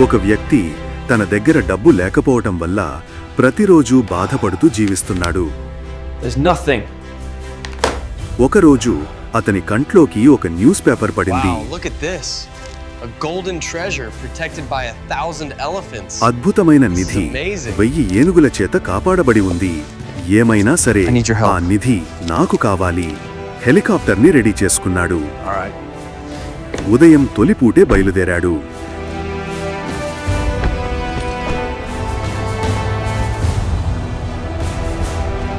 ఒక వ్యక్తి తన దగ్గర డబ్బు లేకపోవటం వల్ల ప్రతిరోజు బాధపడుతూ జీవిస్తున్నాడు There's nothing. ఒకరోజు అతని కంట్లోకి ఒక న్యూస్ పేపర్ పడింది Wow, look at this. A golden treasure protected by a thousand elephants. అద్భుతమైన నిధి. వెయ్యి ఏనుగుల చేత కాపాడబడి ఉంది ఏమైనా సరే. ఆ నిధి నాకు కావాలి హెలికాప్టర్ని రెడీ చేసుకున్నాడు. ఉదయం తొలిపూటే బయలుదేరాడు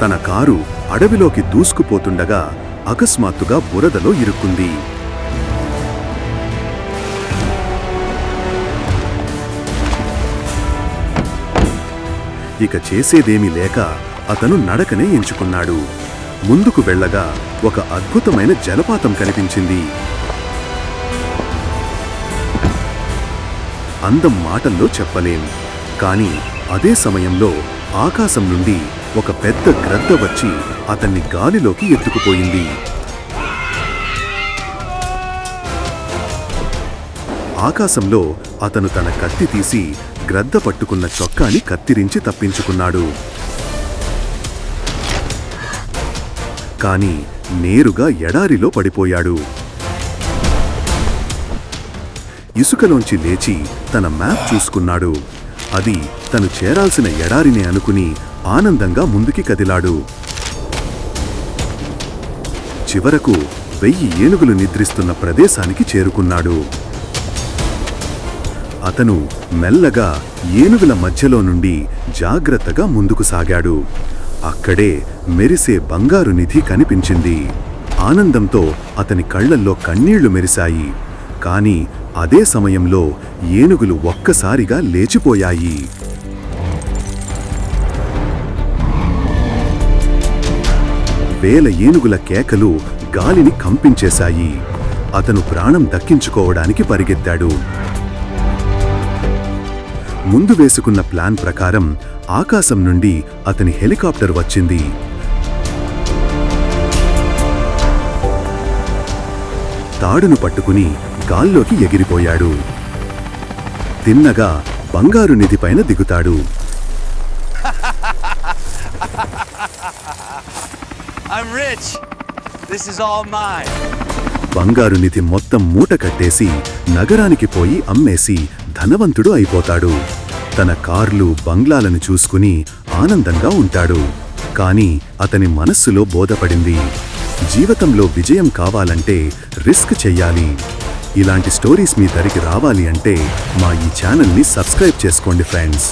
తన కారు అడవిలోకి దూసుకుపోతుండగా అకస్మాత్తుగా బురదలో ఇరుక్కుంది. ఇక చేసేదేమీ లేక అతను నడకనే ఎంచుకున్నాడు. ముందుకు వెళ్ళగా ఒక అద్భుతమైన జలపాతం కనిపించింది. అందం మాటల్లో చెప్పలేం. కాని అదే సమయంలో ఆకాశం నుండి ఒక పెద్ద గ్రద్ద వచ్చి అతన్ని గాలిలోకి ఎత్తుకుపోయింది. ఆకాశంలో అతను తన కత్తి తీసి గ్రద్ద పట్టుకున్న చొక్కాని కత్తిరించి తప్పించుకున్నాడు. కాని నేరుగా ఎడారిలో పడిపోయాడు. ఇసుకలోంచి లేచి తన మ్యాప్ చూసుకున్నాడు. అది తను చేరాల్సిన ఎడారిని అనుకుని ఆనందంగా ముందుకి కదిలాడు. చివరకు వెయ్యి ఏనుగులు నిద్రిస్తున్న ప్రదేశానికి చేరుకున్నాడు. అతను మెల్లగా ఏనుగుల మధ్యలో నుండి జాగ్రత్తగా ముందుకు సాగాడు. అక్కడే మెరిసే బంగారు నిధి కనిపించింది. ఆనందంతో అతని కళ్ళల్లో కన్నీళ్ళు మెరిశాయి. కాని అదే సమయంలో ఏనుగులు ఒక్కసారిగా లేచిపోయాయి. వేల ఏనుగుల కేకలు గాలిని కంపించేశాయి. అతను ప్రాణం దక్కించుకోవడానికి పరిగెత్తాడు. ముందు వేసుకున్న ప్లాన్ ప్రకారం ఆకాశం నుండి అతని హెలికాప్టర్ వచ్చింది. తాడును పట్టుకుని గాల్లోకి ఎగిరిపోయాడు. తిన్నగా బంగారు నిధిపైన దిగుతాడు. I'm rich. This is all mine. బంగారు నిధి మొత్తం మూట కట్టేసి నగరానికి పోయి అమ్మేసి ధనవంతుడు అయిపోతాడు తన కార్లు బంగ్లాలను చూసుకుని ఆనందంగా ఉంటాడు కాని అతని మనస్సులో బోధపడింది జీవితంలో విజయం కావాలంటే రిస్క్ చెయ్యాలి ఇలాంటి స్టోరీస్ మీ దరికి రావాలి అంటే మా ఈ ఛానల్ని సబ్స్క్రైబ్ చేసుకోండి ఫ్రెండ్స్